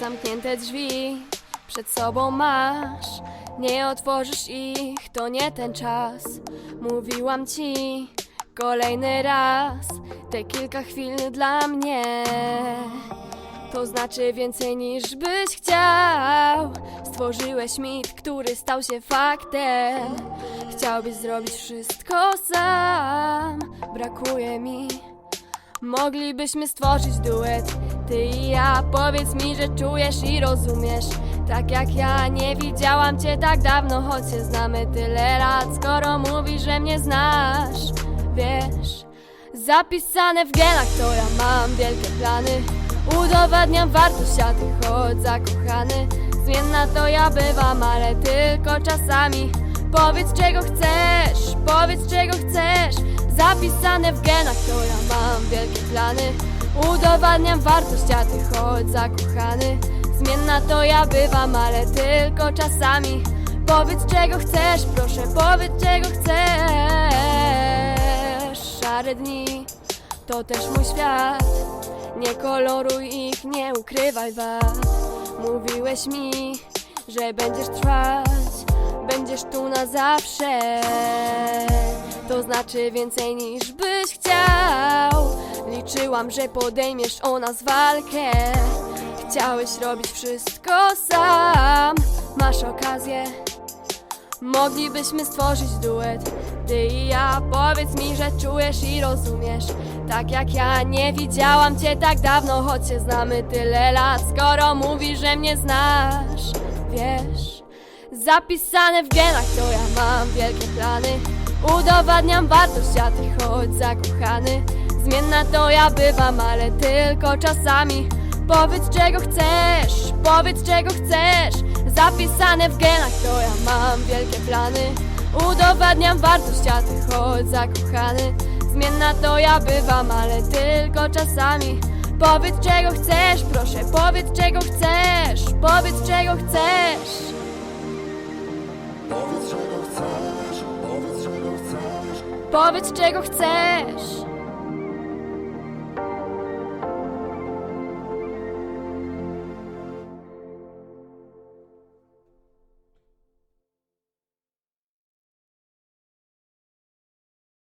Zamknięte drzwi przed sobą masz. Nie otworzysz ich, to nie ten czas. Mówiłam ci kolejny raz Te kilka chwil dla mnie. To znaczy więcej niż byś chciał. Stworzyłeś mit, który stał się faktem. Chciałbyś zrobić wszystko sam. Brakuje mi. Moglibyśmy stworzyć duet Ty i ja, powiedz mi, że czujesz i rozumiesz. Tak jak ja, nie widziałam cię tak dawno Choć się znamy tyle lat. Skoro mówisz, że mnie znasz Wiesz, zapisane w genach To ja mam wielkie plany. Udowadniam wartość, a ty chodź zakochany. Zmienna to ja bywam, ale tylko czasami. Powiedz czego chcesz, powiedz czego chcesz. Zapisane w genach to ja mam wielkie plany Udowadniam wartość, a ty chodź zakochany. Zmienna to ja bywam, ale tylko czasami. Powiedz czego chcesz, proszę powiedz czego chcesz. Szare dni to też mój świat. Nie koloruj ich, nie ukrywaj wad. Mówiłeś mi, że będziesz trwać. Będziesz tu na zawsze. To znaczy więcej niż byś chciał Liczyłam, że podejmiesz o nas walkę. Chciałeś robić wszystko sam. Masz okazję. Moglibyśmy stworzyć duet. Ty i ja, powiedz mi, że czujesz i rozumiesz. Tak jak ja, nie widziałam cię tak dawno Choć się znamy tyle lat. Skoro mówisz, że mnie znasz Wiesz, zapisane w genach To ja mam wielkie plany. Udowadniam wartość, a ty chodź zakochany Zmienna to ja bywam, ale tylko czasami. Powiedz czego chcesz, powiedz czego chcesz. Zapisane w genach to ja mam wielkie plany. Udowadniam wartość, a ty chodź zakochany. Zmienna to ja bywam, ale tylko czasami. Powiedz czego chcesz, proszę powiedz czego chcesz Powiedz czego chcesz. Powiedz czego chcesz, powiedz czego chcesz. Powiedz czego chcesz